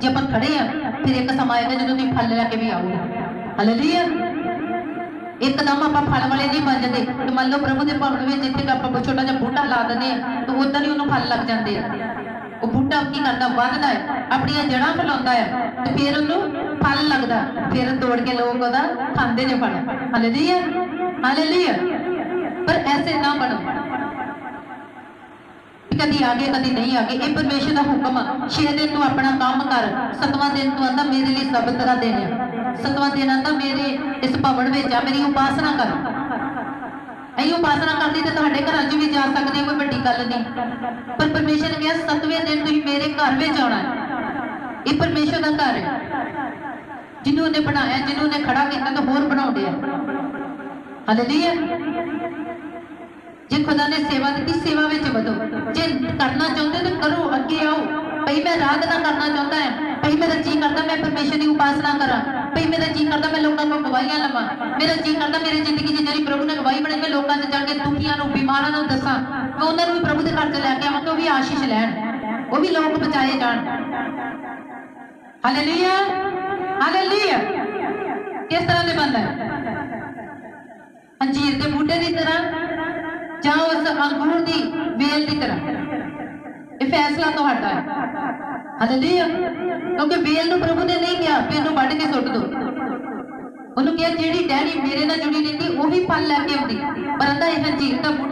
ਜੇ ਆਪਾਂ ਖੜੇ ਆ, ਫਿਰ ਇੱਕ ਸਮਾਂ ਆਏਗਾ ਜਦੋਂ ਤੁਸੀਂ ਫਲ ਲੈ ਕੇ ਵੀ ਆਓਗੇ। ਹਾਲੇਲੂਇਆ ਇੱਕਦਮ ਆਪਾਂ ਫਲ ਵਾਲੇ ਨਹੀਂ ਬਣ ਜਾਂਦੇ। ਤੇ ਮੰਨ ਲਓ ਪ੍ਰਭੂ ਦੇ ਭਵਨ ਵਿੱਚ ਜਿੱਥੇ ਆਪਾਂ ਛੋਟਾ ਜਿਹਾ ਬੂਟਾ ਲਾ ਦਿੰਦੇ ਆ, ਤਾਂ ਉਦਾਂ ਹੀ ਉਹਨੂੰ ਫਲ ਲੱਗ ਜਾਂਦੇ ਆ। ਉਹ ਬੂਟਾ ਕੀ ਕਰਦਾ? ਵੱਧਦਾ ਹੈ। ਆਪਣੀਆਂ ਜੜ੍ਹਾਂ ਫੈਲਾਉਂਦਾ ਹੈ। ਤੇ ਫਿਰ ਉਹਨੂੰ ਫਲ ਲੱਗਦਾ। ਫਿਰ ਤੋੜ ਕੇ ਲੋਕ ਉਹਦਾ ਖਾਂਦੇ ਨੇ ਫਲ। ਹਾਲੇਲੂਇਆ ਹਾਲੇਲੂਇਆ ਪਰ ਐਸੇ ਨਾ ਬਣੋ। ਕਦੀ ਆਗੇ, ਕਦੀ ਨਹੀਂ ਆਗੇ। ਇਹ ਪਰਮੇਸ਼ਰ ਦਾ ਹੁਕਮ ਆ। ਛੇ ਦਿਨ ਤੂੰ ਆਪਣਾ ਕੰਮ ਕਰ। ਸਤਵਾਂ ਦਿਨ ਤੂੰ ਆਂਦਾ, ਮੇਰੇ ਲਈ ਸਬਤ ਦਾ ਦਿਨ ਆ। ਸਤਵਾਂ ਦਿਨ ਆਂਦਾ, ਮੇਰੇ ਇਸ ਭਵਨ ਵਿੱਚ ਆ, ਮੇਰੀ ਉਪਾਸਨਾ ਕਰ। ਅਸੀਂ ਉਪਾਸਨਾ ਕਰਦੀ ਤੇ ਤੁਹਾਡੇ ਘਰਾਂ 'ਚ ਵੀ ਜਾ ਸਕਦੇ ਕੋਈ ਵੱਡੀ ਗੱਲ ਨਹੀਂ। ਪਰ ਪਰਮੇਸ਼ਰ ਨੇ ਕਿਹਾ, ਸਤਵੇਂ ਦਿਨ ਤੁਸੀਂ ਮੇਰੇ ਘਰ ਵਿੱਚ ਆਉਣਾ ਇਹ ਪਰਮੇਸ਼ਰ ਦਾ ਘਰ ਹੈ। ਜਿਹਨੂੰ ਉਹਨੇ ਬਣਾਇਆ, ਜਿਹਨੂੰ ਉਹਨੇ ਖੜਾ ਕੀਤਾ ਤਾਂ ਹੋਰ ਬਣਾਉਂਦੇ ਆ। ਹਾਲੇਲੂਇਆ ਜੇ ਖੁਦਾ ਨੇ ਸੇਵਾ ਦਿੱਤੀ, ਸੇਵਾ ਵਿੱਚ ਵਧੋ ਜੇ ਕਰਨਾ ਚਾਹੁੰਦੇ ਤਾਂ ਕਰੋ, ਅੱਗੇ ਆਓ। ਭਈ ਮੈਂ ਆਰਾਧਨਾ ਕਰਨਾ ਚਾਹੁੰਦਾ ਹਾਂ। ਭਈ ਮੇਰਾ ਜੀ ਕਰਦਾ ਮੈਂ ਪਰਮੇਸ਼ਰ ਦੀ ਉਪਾਸਨਾ ਕਰਾਂ। ਭਈ ਮੇਰਾ ਜੀ ਕਰਦਾ ਮੈਂ ਲੋਕਾਂ ਕੋਲ ਗਵਾਹੀਆਂ ਲਵਾਂ। ਮੇਰਾ ਜੀ ਕਰਦਾ ਮੇਰੀ ਜ਼ਿੰਦਗੀ 'ਚ ਜਿਹੜੀ ਪ੍ਰਭੂ ਨੇ ਗਵਾਹੀ ਬਣੀ ਮੈਂ ਲੋਕਾਂ 'ਚ ਜਾ ਕੇ ਦੁਖੀਆਂ ਨੂੰ, ਬਿਮਾਰਾਂ ਨੂੰ ਦੱਸਾਂ। ਮੈਂ ਉਹਨਾਂ ਨੂੰ ਵੀ ਪ੍ਰਭੂ ਦੇ ਘਰ 'ਚ ਲੈ ਕੇ ਆਵਾਂ ਕਿ ਉਹ ਵੀ ਆਸ਼ੀਸ਼ ਲੈਣ। ਉਹ ਵੀ ਲੋਕ ਬਚਾਏ ਜਾਣ। ਹਾਲੇਲੂਇਆ ਹਾਲੇਲੂਇਆ ਕਿਸ ਤਰ੍ਹਾਂ ਦੇ ਬੰਦਾ ਹੈ? ਅੰਜੀਰ ਦੇ ਬੂਟੇ ਦੀ ਤਰ੍ਹਾਂ। ਜਾਂ ਉਸ ਅੰਗੂਰ ਦੀ ਵੇਲ ਦੀ ਤਰ੍ਹਾਂ। ਇਹ ਫੈਸਲਾ ਤੁਹਾਡਾ ਹੈ। ਹਾਲੇਲੂਇਆ ਕਿਉਂਕਿ ਵੇਲ ਨੂੰ ਪ੍ਰਭੂ ਨੇ ਨਹੀਂ ਕਿਹਾ ਵੀ ਇਹਨੂੰ ਵੱਢ ਕੇ ਸੁੱਟ ਦਿਓ। ਉਹਨੂੰ ਕਿਹਾ, ਜਿਹੜੀ ਡੈਰੀ ਮੇਰੇ ਨਾਲ ਜੁੜੀ ਰਹਿੰਦੀ, ਉਹ ਵੀ ਫਲ ਲੈ ਕੇ ਆਉਂਦੀ। ਪਰ ਅੰਦਾ ਇਹ ਅੰਜੀਰ ਦਾ ਬੂਟਾ